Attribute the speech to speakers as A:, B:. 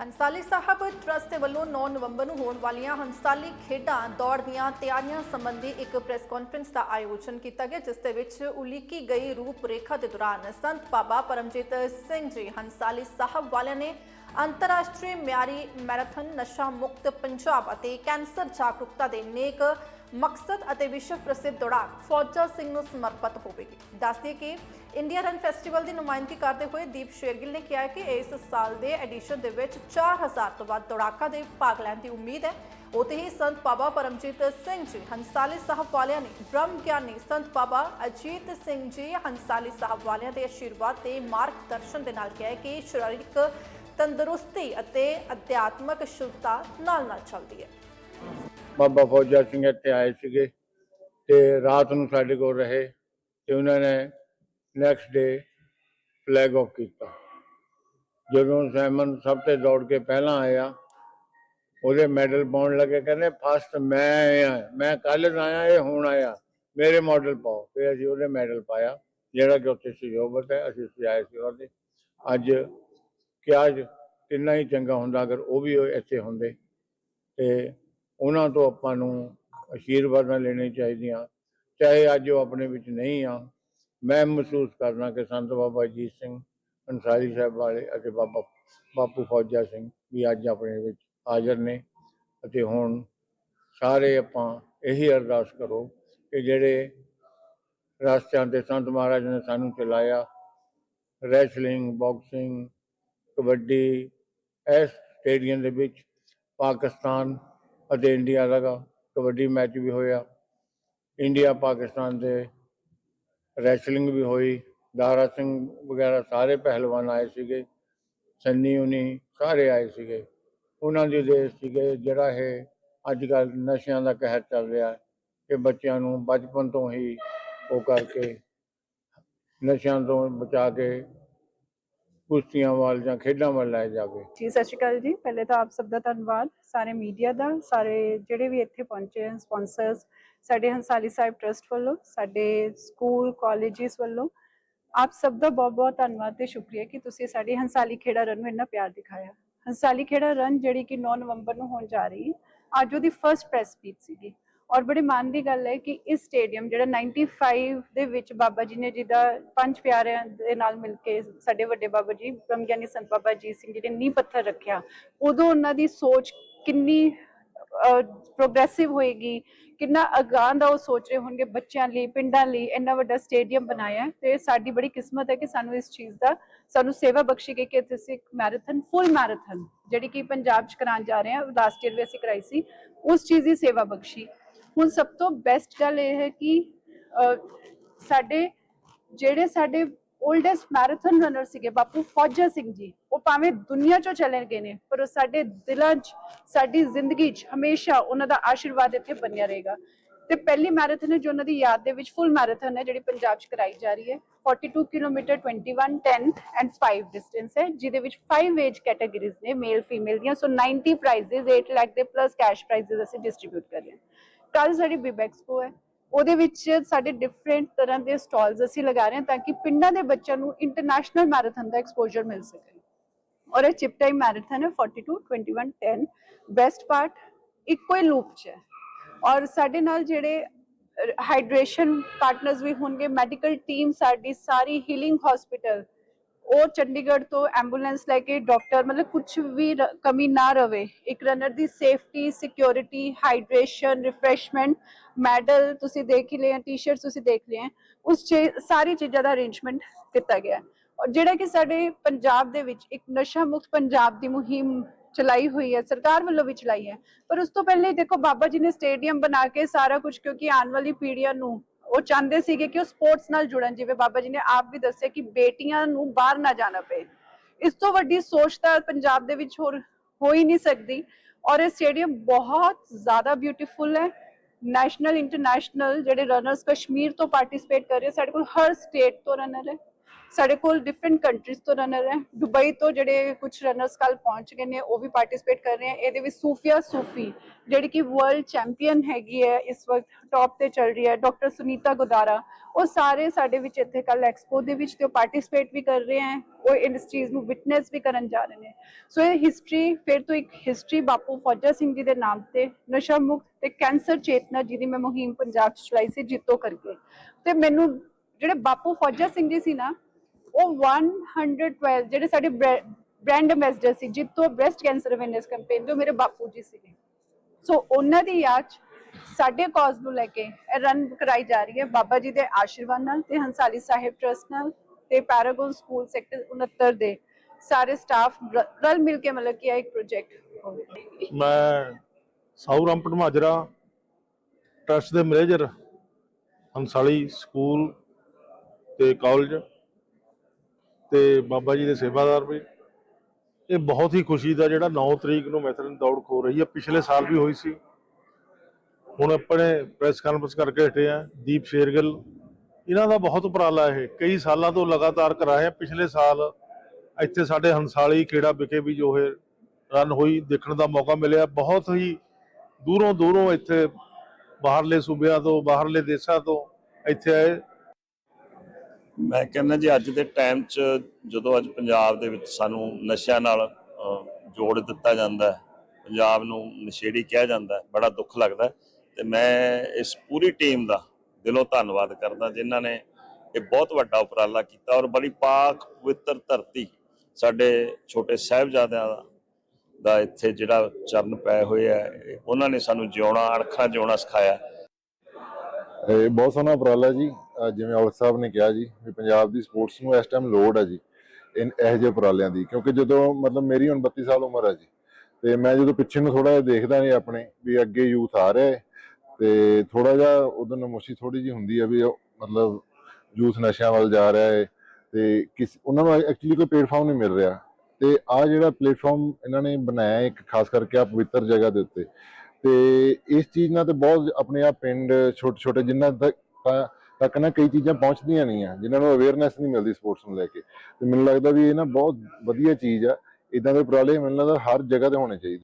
A: ਹੰਸਾਲੀ ਸਾਹਿਬ trust ਵੱਲੋਂ 9 ਨਵੰਬਰ ਨੂੰ ਹੋਣ ਵਾਲੀਆਂ ਹੰਸਾਲੀ ਖੇਡਾਂ ਦੌੜ ਦੀਆਂ ਤਿਆਰੀਆਂ ਸੰਬੰਧੀ ਇੱਕ ਪ੍ਰੈਸ ਕਾਨਫਰੰਸ ਦਾ ਆਯੋਜਨ ਕੀਤਾ ਗਿਆ, ਜਿਸ ਦੇ ਵਿੱਚ ਉਲੀਕੀ ਗਈ ਰੂਪਰੇਖਾ ਦੇ ਦੌਰਾਨ ਸੰਤ ਬਾਬਾ ਪਰਮਜੀਤ ਸਿੰਘ ਜੀ ਹੰਸਾਲੀ ਸਾਹਿਬ ਵਾਲਿਆਂ ਨੇ ਅੰਤਰਰਾਸ਼ਟਰੀ ਮਿਆਰੀ ਮੈਰਾਥਨ ਨਸ਼ਾ ਮੁਕਤ ਪੰਜਾਬ ਅਤੇ ਕੈਂਸਰ ਜਾਗਰੂਕਤਾ ਦੇ ਨੇਕ ਮਕਸਦ ਅਤੇ ਵਿਸ਼ਵ ਪ੍ਰਸਿੱਧ ਦੌੜਾਕ ਫੌਜਾ ਸਿੰਘ ਨੂੰ ਸਮਰਪਿਤ ਹੋਵੇਗੀ। ਦੱਸਦੇ ਕਿ ਇੰਡੀਆ ਰਨ ਫੈਸਟੀਵਲ ਦੀ ਨੁਮਾਇੰਦਗੀ ਕਰਦੇ ਹੋਏ ਦੀਪ ਸ਼ੇਰਗਿੱਲ ਨੇ ਕਿਹਾ ਕਿ ਇਸ ਸਾਲ ਦੇ ਐਡੀਸ਼ਨ ਦੇ ਵਿੱਚ 4000 ਤੋਂ ਵੱਧ ਦੌੜਾਕਾਂ ਦੇ ਭਾਗ ਲੈਣ ਦੀ ਉਮੀਦ ਹੈ। ਉਤੇ ਹੀ ਸੰਤ ਬਾਬਾ ਪਰਮਜੀਤ ਸਿੰਘ ਜੀ, ਹੰਸਾਲੀ ਸਾਹਿਬ ਵਾਲਿਆਂ ਨੇ ਬ੍ਰਹਮ ਗਿਆਨੀ ਸੰਤ ਬਾਬਾ ਅਜੀਤ ਸਿੰਘ ਜੀ, ਹੰਸਾਲੀ ਸਾਹਿਬ ਵਾਲਿਆਂ ਦੇ ਆਸ਼ੀਰਵਾਦ ਤੇ ਮਾਰਗਦਰਸ਼ਨ ਦੇ ਨਾਲ ਕਿਹਾ ਕਿ ਸਰੀਰਕ ਤੰਦਰੁਸਤੀ ਅਤੇ ਅਧਿਆਤਮਕ ਸ਼ੁੱਧਤਾ ਨਾਲ ਨਾਲ ਚੱਲਦੀ ਹੈ।
B: ਬਾਬਾ ਫੌਜਾ ਸਿੰਘ ਇੱਥੇ ਆਏ ਸੀਗੇ ਤੇ ਰਾਤ ਨੂੰ ਸਾਡੇ ਕੋਲ ਰਹੇ ਤੇ ਉਹਨਾਂ ਨੇ ਨੈਕਸਟ ਡੇ ਫਲੈਗ ਆਫ ਕੀਤਾ। ਜਦੋਂ ਸੈਮਨ ਸਭ ਤੇ ਦੌੜ ਕੇ ਪਹਿਲਾਂ ਆਇਆ, ਉਹਦੇ ਮੈਡਲ ਪਾਉਣ ਲੱਗੇ, ਕਹਿੰਦੇ, ਫਸਟ ਮੈਂ ਆਇਆ, ਮੈਂ ਕੱਲ ਆਇਆ, ਇਹ ਹੁਣ ਆਇਆ। ਮੇਰੇ ਮਾਡਲ ਪਾਓ। ਫਿਰ ਅਸੀਂ ਉਹਦੇ ਮੈਡਲ ਪਾਇਆ, ਜਿਹੜਾ ਕਿ ਉੱਥੇ ਸਹਿਯੋਗਤ ਹੈ, ਅਸੀਂ ਸਜਾਏ ਸੀ ਉਹਦੇ। ਅੱਜ ਕਿਆ, ਕਿੰਨਾ ਹੀ ਚੰਗਾ ਹੁੰਦਾ, ਅਗਰ ਉਹ ਵੀ ਇੱਥੇ ਹੁੰਦੇ ਤੇ ਉਹਨਾਂ ਤੋਂ ਆਪਾਂ ਨੂੰ ਅਸ਼ੀਰਵਾਦਾਂ ਲੈਣੇ ਚਾਹੀਦੀਆਂ। ਚਾਹੇ ਅੱਜ ਉਹ ਆਪਣੇ ਵਿੱਚ ਨਹੀਂ ਆ, ਮੈਂ ਮਹਿਸੂਸ ਕਰਨਾ ਕਿ ਸੰਤ ਬਾਬਾ ਅਜੀਤ ਸਿੰਘ ਅੰਸਾਰੀ ਸਾਹਿਬ ਵਾਲੇ ਅਤੇ ਬਾਬਾ, ਬਾਪੂ ਫੌਜਾ ਸਿੰਘ ਵੀ ਅੱਜ ਆਪਣੇ ਵਿੱਚ ਹਾਜ਼ਰ ਨੇ ਅਤੇ ਹੁਣ ਸਾਰੇ ਆਪਾਂ ਇਹੀ ਅਰਦਾਸ ਕਰੋ ਕਿ ਜਿਹੜੇ ਰਸਤਿਆਂ ਤੇ ਸੰਤ ਮਹਾਰਾਜ ਨੇ ਸਾਨੂੰ ਚਲਾਇਆ, ਰੈਸਲਿੰਗ, ਬਾਕਸਿੰਗ, ਕਬੱਡੀ, ਇਸ ਸਟੇਡੀਅਮ ਦੇ ਵਿੱਚ ਪਾਕਿਸਤਾਨ ਅਤੇ ਇੰਡੀਆ ਦਾ ਕਬੱਡੀ ਮੈਚ ਵੀ ਹੋਇਆ। ਇੰਡੀਆ, ਪਾਕਿਸਤਾਨ ਦੇ ਰੈਸਲਿੰਗ ਵੀ ਹੋਈ। ਦਾਰਾ ਸਿੰਘ ਵਗੈਰਾ ਸਾਰੇ ਪਹਿਲਵਾਨ ਆਏ ਸੀਗੇ। ਸੰਨੀ ਉਨੀ ਸਾਰੇ ਆਏ ਸੀਗੇ। ਉਹਨਾਂ ਦੇ ਦੇਸ਼ ਸੀਗੇ ਜਿਹੜਾ ਇਹ ਅੱਜ ਕੱਲ ਨਸ਼ਿਆਂ ਦਾ ਕਹਿਰ ਚੱਲ ਰਿਹਾ ਹੈ ਕਿ ਬੱਚਿਆਂ ਨੂੰ ਬਚਪਨ ਤੋਂ ਹੀ ਉਹ ਕਰਕੇ ਨਸ਼ਿਆਂ ਤੋਂ ਬਚਾ ਕੇ ਕੁਸ਼ਤੀਆਂ ਵੱਲ ਜਾਂ ਖੇਡਾਂ ਵੱਲ ਲੈ ਜਾਵੇ।
C: ਜੀ, ਸਤਿ ਸ਼੍ਰੀ ਅਕਾਲ ਜੀ। ਪਹਿਲੇ ਤਾਂ ਆਪ ਸਭ ਦਾ ਧੰਨਵਾਦ। ਸਾਰੇ ਮੀਡੀਆ ਦਾ, ਸਾਰੇ ਜਿਹੜੇ ਵੀ ਇੱਥੇ ਪਹੁੰਚੇ ਹਨ, ਸਪਾਂਸਰਸ, ਸਾਡੇ ਹੰਸਾਲੀ ਸਾਹਿਬ ਟਰਸਟ ਵੱਲੋਂ, ਸਾਡੇ ਸਕੂਲ, ਕਾਲਜਿਸ ਵੱਲੋਂ, ਆਪ ਸਭ ਦਾ ਬਹੁਤ ਬਹੁਤ ਧੰਨਵਾਦ ਤੇ ਸ਼ੁਕਰੀਆ ਕਿ ਤੁਸੀਂ ਸਾਡੀ ਹੰਸਾਲੀ ਖੇੜਾ ਰਨ ਨੂੰ ਇੰਨਾ ਪਿਆਰ ਦਿਖਾਇਆ। ਹੰਸਾਲੀ ਖੇੜਾ ਰਨ ਜਿਹੜੀ ਕਿ 9 ਨਵੰਬਰ ਨੂੰ ਹੋਣ ਜਾ ਰਹੀ ਹੈ, ਅੱਜ ਉਹਦੀ ਫਰਸਟ ਪ੍ਰੈਸ ਮੀਟ ਸੀਗੀ। ਔਰ ਬੜੇ ਮਾਣ ਦੀ ਗੱਲ ਹੈ ਕਿ ਇਸ ਸਟੇਡੀਅਮ ਜਿਹੜਾ 95 ਦੇ ਵਿੱਚ ਬਾਬਾ ਜੀ ਨੇ ਜਿਹਦਾ ਪੰਜ ਪਿਆਰਿਆਂ ਦੇ ਨਾਲ ਮਿਲ ਕੇ ਸਾਡੇ ਵੱਡੇ ਬਾਬਾ ਜੀ, ਬ੍ਰਹਮ ਸੰਤ ਬਾਬਾ ਜੀ ਸਿੰਘ ਜੀ ਨੇ ਨੀਂਹ ਪੱਥਰ ਰੱਖਿਆ। ਉਦੋਂ ਉਹਨਾਂ ਦੀ ਸੋਚ ਕਿੰਨੀ ਪ੍ਰੋਗਰੈਸਿਵ ਹੋਏਗੀ, ਕਿੰਨਾ ਅਗਾਂਹ ਦਾ ਉਹ ਸੋਚ ਰਹੇ ਹੋਣਗੇ ਬੱਚਿਆਂ ਲਈ, ਪਿੰਡਾਂ ਲਈ, ਇੰਨਾ ਵੱਡਾ ਸਟੇਡੀਅਮ ਬਣਾਇਆ ਹੈ। ਤੇ ਸਾਡੀ ਬੜੀ ਕਿਸਮਤ ਹੈ ਕਿ ਸਾਨੂੰ ਇਸ ਚੀਜ਼ ਦਾ, ਸਾਨੂੰ ਸੇਵਾ ਬਖਸ਼ੀ ਗਈ ਕਿ ਤੁਸੀਂ ਇੱਕ ਮੈਰਾਥਨ ਫੁੱਲ ਮੈਰਾਥਨ ਜਿਹੜੀ ਕਿ ਪੰਜਾਬ ਚ ਕਰਾਉਣ ਜਾ ਰਹੇ ਹਾਂ ਲਾਸਟ ਈਅਰ ਵੀ ਅਸੀਂ ਕਰਾਈ ਸੀ, ਉਸ ਚੀਜ਼ ਦੀ ਸੇਵਾ ਬਖਸ਼ੀ। ਹੁਣ ਸਭ ਤੋਂ ਬੈਸਟ ਗੱਲ ਇਹ ਹੈ ਕਿ ਸਾਡੇ ਜਿਹੜੇ ਸਾਡੇ 올ਡੈਸਟ ਮੈਰਾਥਨ ਰਨਰ ਸੀਗੇ, ਬਾਪੂ ਫੌਜਾ ਸਿੰਘ ਜੀ, ਉਹ ਭਾਵੇਂ ਦੁਨੀਆ ਚੋਂ ਚਲੇ ਗਏ ਨੇ, ਪਰ ਉਹ ਸਾਡੇ ਦਿਲਾਂ 'ਚ, ਸਾਡੀ ਜ਼ਿੰਦਗੀ 'ਚ ਹਮੇਸ਼ਾ ਉਹਨਾਂ ਦਾ ਆਸ਼ੀਰਵਾਦ ਇੱਥੇ ਬਣਿਆ ਰਹੇਗਾ। ਤੇ ਪਹਿਲੀ ਮੈਰਾਥਨ ਹੈ ਜੋ ਉਹਨਾਂ ਦੀ ਯਾਦ ਦੇ ਵਿੱਚ ਫੁੱਲ ਮੈਰਾਥਨ ਹੈ, ਜਿਹੜੀ ਪੰਜਾਬ 'ਚ ਕਰਾਈ ਜਾ ਰਹੀ ਹੈ। 42 ਕਿਲੋਮੀਟਰ 21 10 ਐਂਡ 5 ਡਿਸਟੈਂਸ ਹੈ, ਜਿਹਦੇ ਵਿੱਚ 5 ਏਜ ਕੈਟਾਗਰੀਜ਼ ਨੇ ਮੇਲ ਫੀਮੇਲ ਦੀਆਂ। ਸੋ 90 ਪ੍ਰਾਈਜ਼ਸ 8 ਲੱਖ ਦੇ ਪਲੱਸ ਕੈਸ਼ ਪ੍ਰਾਈਜ਼ਸ ਅਸੀਂ ਡਿਸਟ੍ਰੀਬਿਊਟ ਕਰ ਰਹੇ ਹਾਂ। ਕੱਲ ਸਾਡੀ ਬਿਬ ਐਕਸਪੋ ਹੈ। ਉਹਦੇ ਵਿੱਚ ਸਾਡੇ ਡਿਫਰੈਂਟ ਤਰ੍ਹਾਂ ਦੇ ਸਟਾਲਸ ਅਸੀਂ ਲਗਾ ਰਹੇ ਹਾਂ ਤਾਂ ਕਿ ਪਿੰਡਾਂ ਦੇ ਬੱਚਿਆਂ ਨੂੰ ਇੰਟਰਨੈਸ਼ਨਲ ਮੈਰਾਥਨ ਦਾ ਐਕਸਪੋਜ਼ਰ ਮਿਲ ਸਕੇ। ਔਰ ਇਹ ਚਿਪ ਟਾਈਮ ਮੈਰਾਥਨ ਹੈ 42 21 10 ਬੈਸਟ ਪਾਰਟ ਇੱਕੋ ਹੀ ਲੂਪ 'ਚ ਹੈ। ਔਰ ਸਾਡੇ ਨਾਲ ਜਿਹੜੇ ਹਾਈਡਰੇਸ਼ਨ ਪਾਰਟਨਰਸ ਵੀ ਹੋਣਗੇ ਮੈਡੀਕਲ ਟੀਮ ਸਾਡੀ ਸਾਰੀ ਹੀਲਿੰਗ ਹਸਪੀਟਲ ਉਹ ਚੰਡੀਗੜ੍ਹ ਤੋਂ ਐਂਬੂਲੈਂਸ ਲੈ ਕੇ ਡਾਕਟਰ ਮਤਲਬ ਕੁਝ ਵੀ ਰ- ਕਮੀ ਨਾ ਰਵੇ, ਇੱਕ ਰਨਰ ਦੀ safety security hydration refreshment medal ਤੁਸੀਂ ਦੇਖ ਹੀ ਲਏ ਟੀ-ਸ਼ਰਟਸ ਤੁਸੀਂ ਦੇਖ ਲਏ ਉਸ 'ਚ ਸਾਰੀ ਚੀਜ਼ਾਂ ਦਾ ਅਰੇਂਜਮੈਂਟ ਕੀਤਾ ਗਿਆ ਔਰ ਜਿਹੜਾ ਕਿ ਸਾਡੇ ਪੰਜਾਬ ਦੇ ਵਿੱਚ ਇੱਕ ਨਸ਼ਾ ਮੁਕਤ ਪੰਜਾਬ ਦੀ ਮੁਹਿੰਮ ਚਲਾਈ ਹੋਈ ਹੈ, ਸਰਕਾਰ ਵੱਲੋਂ ਵੀ ਚਲਾਈ ਹੈ, ਪਰ ਉਸ ਤੋਂ ਪਹਿਲੇ ਦੇਖੋ ਬਾਬਾ ਜੀ ਨੇ ਸਟੇਡੀਅਮ ਬਣਾ ਕੇ ਸਾਰਾ ਕੁਝ ਕਿਉਂਕਿ ਆਉਣ ਵਾਲੀ ਪੀੜ੍ਹੀਆਂ ਨੂੰ ਉਹ ਚਾਹੁੰਦੇ ਸੀਗੇ ਕਿ ਉਹ ਸਪੋਰਟਸ ਨਾਲ ਜੁੜਨ, ਜਿਵੇਂ ਬਾਬਾ ਜੀ ਨੇ ਆਪ ਵੀ ਦੱਸਿਆ ਕਿ ਬੇਟੀਆਂ ਨੂੰ ਬਾਹਰ ਨਾ ਜਾਣਾ ਪਏ। ਇਸ ਤੋਂ ਵੱਡੀ ਸੋਚ ਤਾਂ ਪੰਜਾਬ ਦੇ ਵਿੱਚ ਹੋਰ ਹੋ ਹੀ ਨਹੀਂ ਸਕਦੀ ਔਰ ਇਹ ਸਟੇਡੀਅਮ ਬਹੁਤ ਜ਼ਿਆਦਾ ਬਿਊਟੀਫੁਲ ਹੈ। ਨੈਸ਼ਨਲ ਇੰਟਰਨੈਸ਼ਨਲ ਜਿਹੜੇ ਰਨਰਸ ਕਸ਼ਮੀਰ ਤੋਂ ਪਾਰਟਿਸਿਪੇਟ ਕਰ ਰਹੇ, ਸਾਡੇ ਕੋਲ ਹਰ ਸਟੇਟ ਤੋਂ ਰਨਰ ਹੈ। ਸਾਡੇ ਕੋਲ ਡਿਫਰੈਂਟ ਕੰਟਰੀਜ਼ ਤੋਂ ਰਨਰ ਹੈ। ਦੁਬਈ ਤੋਂ ਜਿਹੜੇ ਕੁਝ ਰਨਰਸ ਕੱਲ ਪਹੁੰਚ ਗਏ ਨੇ, ਉਹ ਵੀ ਪਾਰਟਿਸਿਪੇਟ ਕਰ ਰਹੇ ਹੈ। ਇਹਦੇ ਵਿੱਚ ਸੂਫੀਆ ਸੂਫੀ, ਜਿਹੜੀ ਕਿ ਵਰਲਡ ਚੈਂਪੀਅਨ ਹੈਗੀ ਹੈ, ਇਸ ਵਕਤ ਟੌਪ ਤੇ ਚੱਲ ਰਹੀ ਹੈ। ਡਾਕਟਰ ਸੁਨੀਤਾ ਗੁਦਾਰਾ, ਉਹ ਸਾਰੇ ਸਾਡੇ ਵਿੱਚ ਇੱਥੇ ਕੱਲ ਐਕਸਪੋ ਦੇ ਵਿੱਚ ਤੇ ਉਹ ਪਾਰਟਿਸਿਪੇਟ ਵੀ ਕਰ ਰਹੇ ਹੈ। ਉਹ ਇਸ ਚੀਜ਼ ਨੂੰ ਵਿਟਨੈਸ ਵੀ ਕਰਨ ਜਾ ਰਹੇ ਨੇ। ਸੋ ਇਹ ਹਿਸਟਰੀ ਫਿਰ ਤੋਂ ਇੱਕ ਹਿਸਟਰੀ ਬਾਪੂ ਫੌਜਾ ਸਿੰਘ ਜੀ ਦੇ ਨਾਮ ਤੇ ਨਸ਼ਾ ਮੁਕਤ ਤੇ ਕੈਂਸਰ ਚੇਤਨਾ ਜਿਹਦੀ ਮੈਂ ਮੁਹਿੰਮ ਪੰਜਾਬ ਚ ਚਲਾਈ ਸੀ, ਜਿੱਤੋ ਕਰਕੇ। ਤੇ ਮੈਨੂੰ ਜਿਹੜੇ ਬਾਪੂ ਫੌਜਾ ਸਿੰਘ ਜੀ ਸੀ ਨਾ ਉਹ 112 ਜਿਹੜੇ ਸਾਡੇ ਬ੍ਰਾਂਡ ਐਮਬੈਸਡਰ ਸੀ ਜਿੱਤੋ ਬ੍ਰੈਸਟ ਕੈਂਸਰ ਅਵੇਅਰਨੈਸ ਕੈਂਪੇਨ ਦੇ ਉਹ ਮੇਰੇ ਬਾਪੂ ਜੀ ਸੀਗੇ। ਸੋ ਉਹਨਾਂ ਦੀ ਯਾਦ 'ਚ ਸਾਡੇ ਕਾਜ਼ ਨੂੰ ਲੈ ਕੇ ਇਹ ਰਨ ਕਰਾਈ ਜਾ ਰਹੀ ਹੈ। ਬਾਬਾ ਜੀ ਦੇ ਆਸ਼ੀਰਵਾਦ ਨਾਲ ਤੇ ਹੰਸਾਲੀ ਸਾਹਿਬ ਟਰਸਟ ਨਾਲ ਤੇ ਪੈਰਾਗਨ ਸਕੂਲ ਸੈਕਟਰ 69 ਦੇ ਸਾਰੇ ਸਟਾਫ ਰਲ ਮਿਲ ਕੇ ਮਤਲਬ ਕਿ ਇਹ ਇੱਕ ਪ੍ਰੋਜੈਕਟ ਹੋਵੇ।
D: ਮੈਂ ਸਾਊ ਰਾਮਪਟ ਮਾਜਰਾ ਟਰਸਟ ਦੇ ਮੈਨੇਜਰ ਹੰਸਾਲੀ ਸਕੂਲ ਤੇ ਕਾਲਜ ਤੇ ਬਾਬਾ ਜੀ ਦੇ ਸੇਵਾਦਾਰ ਵੀ। ਇਹ ਬਹੁਤ ਹੀ ਖੁਸ਼ੀ ਦਾ ਜਿਹੜਾ 9 ਤਰੀਕ ਨੂੰ ਮੈਥਰਨ ਦੌੜ ਖੋ ਰਹੀ ਹੈ। ਪਿਛਲੇ ਸਾਲ ਵੀ ਹੋਈ ਸੀ। ਹੁਣ ਆਪਣੇ ਪ੍ਰੈਸ ਕਾਨਫਰੰਸ ਕਰਕੇ ਹਟੇ ਆ ਦੀਪ ਸ਼ੇਰਗਲ। ਇਹਨਾਂ ਦਾ ਬਹੁਤ ਉਪਰਾਲਾ ਇਹ। ਕਈ ਸਾਲਾਂ ਤੋਂ ਲਗਾਤਾਰ ਕਰਾਏ ਪਿਛਲੇ ਸਾਲ ਇੱਥੇ ਸਾਡੇ ਹੰਸਾਲੀ ਖੇੜਾ ਵਿਖੇ ਵੀ ਜੋ ਇਹ ਰਨ ਹੋਈ, ਦੇਖਣ ਦਾ ਮੌਕਾ ਮਿਲਿਆ। ਬਹੁਤ ਹੀ ਦੂਰੋਂ ਦੂਰੋਂ ਇੱਥੇ ਬਾਹਰਲੇ ਸੂਬਿਆਂ ਤੋਂ, ਬਾਹਰਲੇ ਦੇਸ਼ਾਂ ਤੋਂ ਇੱਥੇ ਆਏ।
E: ਮੈਂ ਕਹਿੰਦਾ ਜੀ, ਅੱਜ ਦੇ ਟਾਈਮ 'ਚ ਜਦੋਂ ਅੱਜ ਪੰਜਾਬ ਦੇ ਵਿੱਚ ਸਾਨੂੰ ਨਸ਼ਿਆਂ ਨਾਲ ਜੋੜ ਦਿੱਤਾ ਜਾਂਦਾ ਹੈ, ਪੰਜਾਬ ਨੂੰ ਨਸ਼ੇੜੀ ਕਿਹਾ ਜਾਂਦਾ ਬੜਾ ਦੁੱਖ ਲੱਗਦਾ ਹੈ। ਤੇ ਮੈਂ ਇਸ ਪੂਰੀ ਟੀਮ ਦਾ ਦਿਲੋਂ ਧੰਨਵਾਦ ਕਰਦਾ, ਜਿਨ੍ਹਾਂ ਨੇ ਇਹ ਬਹੁਤ ਵੱਡਾ ਉਪਰਾਲਾ ਕੀਤਾ ਔਰ ਬੜੀ ਪਾਕ, ਪਵਿੱਤਰ ਧਰਤੀ ਸਾਡੇ ਛੋਟੇ ਸਾਹਿਬਜ਼ਾਦਿਆਂ ਦਾ ਦਾ ਇੱਥੇ ਜਿਹੜਾ ਚਰਨ ਪਏ ਹੋਏ ਆ ਉਹਨਾਂ ਨੇ ਸਾਨੂੰ ਜਿਉਣਾ, ਅਣਖਾਂ ਜਿਉਣਾ ਸਿਖਾਇਆ।
F: ਇਹ ਬਹੁਤ ਸੋਹਣਾ ਉਪਰਾਲਾ ਜੀ। ਜਿਵੇਂ ਔਲਖ ਸਾਹਿਬ ਨੇ ਕਿਹਾ ਜੀ ਵੀ ਪੰਜਾਬ ਦੀ ਸਪੋਰਟਸ ਨੂੰ ਇਸ ਟਾਈਮ ਲੋੜ ਹੈ ਜੀ, ਇਨ ਇਹੋ ਜਿਹੇ ਉਪਰਾਲਿਆਂ ਦੀ, ਕਿਉਂਕਿ ਜਦੋਂ ਮਤਲਬ ਮੇਰੀ ਹੁਣ 32 ਸਾਲ ਉਮਰ ਹੈ ਜੀ, ਤੇ ਮੈਂ ਜਦੋਂ ਪਿੱਛੇ ਨੂੰ ਥੋੜਾ ਜਿਹਾ ਦੇਖਦਾ ਨਹੀਂ ਆਪਣੇ ਵੀ ਅੱਗੇ ਯੂਥ ਆ ਰਿਹਾ ਹੈ ਤੇ ਥੋੜਾ ਜਿਹਾ ਉਦੋਂ ਨਮੋਸ਼ੀ ਥੋੜੀ ਜੀ ਹੁੰਦੀ ਹੈ ਵੀ ਮਤਲਬ ਯੂਥ ਨਸ਼ਿਆਂ ਵੱਲ ਜਾ ਰਿਹਾ ਹੈ, ਤੇ ਕਿਸ, ਉਹਨਾਂ ਨੂੰ ਐਕਚੁਅਲੀ ਕੋਈ ਪਲੇਟਫਾਰਮ ਨਹੀਂ ਮਿਲ ਰਿਹਾ, ਤੇ ਆ ਜਿਹੜਾ ਪਲੇਟਫਾਰਮ ਇਹਨਾਂ ਨੇ ਬਣਾਇਆ ਇੱਕ, ਖਾਸ ਕਰਕੇ ਆ ਪਵਿੱਤਰ ਜਗ੍ਹਾ ਦੇ ਉੱਤੇ, ਤੇ ਇਸ ਚੀਜ਼ ਨਾਲ ਤੇ ਬਹੁਤ ਆਪਣੇ ਆ ਪਿੰਡ ਛੋਟੇ ਛੋਟੇ ਜਿਨ੍ਹਾਂ ਤੱਕ ਤਾਂ- ਤੱਕ ਨਾ ਕਈ ਚੀਜ਼ਾਂ ਪਹੁੰਚਦੀਆਂ ਨਹੀਂ ਆ, ਜਿਨ੍ਹਾਂ ਨੂੰ ਅਵੇਅਰਨੈਸ ਨਹੀਂ ਮਿਲਦੀ ਸਪੋਰਟਸ ਨੂੰ ਲੈ ਕੇ। ਤੇ ਮੈਨੂੰ ਲੱਗਦਾ ਵੀ ਇਹ ਨਾ ਬਹੁਤ ਵਧੀਆ ਚੀਜ਼ ਆ। ਇਦਾਂ ਦੇ ਉਪਰਾਲੇ ਮੈਨੂੰ ਲੱਗਦਾ ਹਰ ਜਗ੍ਹਾ ਤੇ ਹੋਣੇ ਚਾਹੀਦੇ।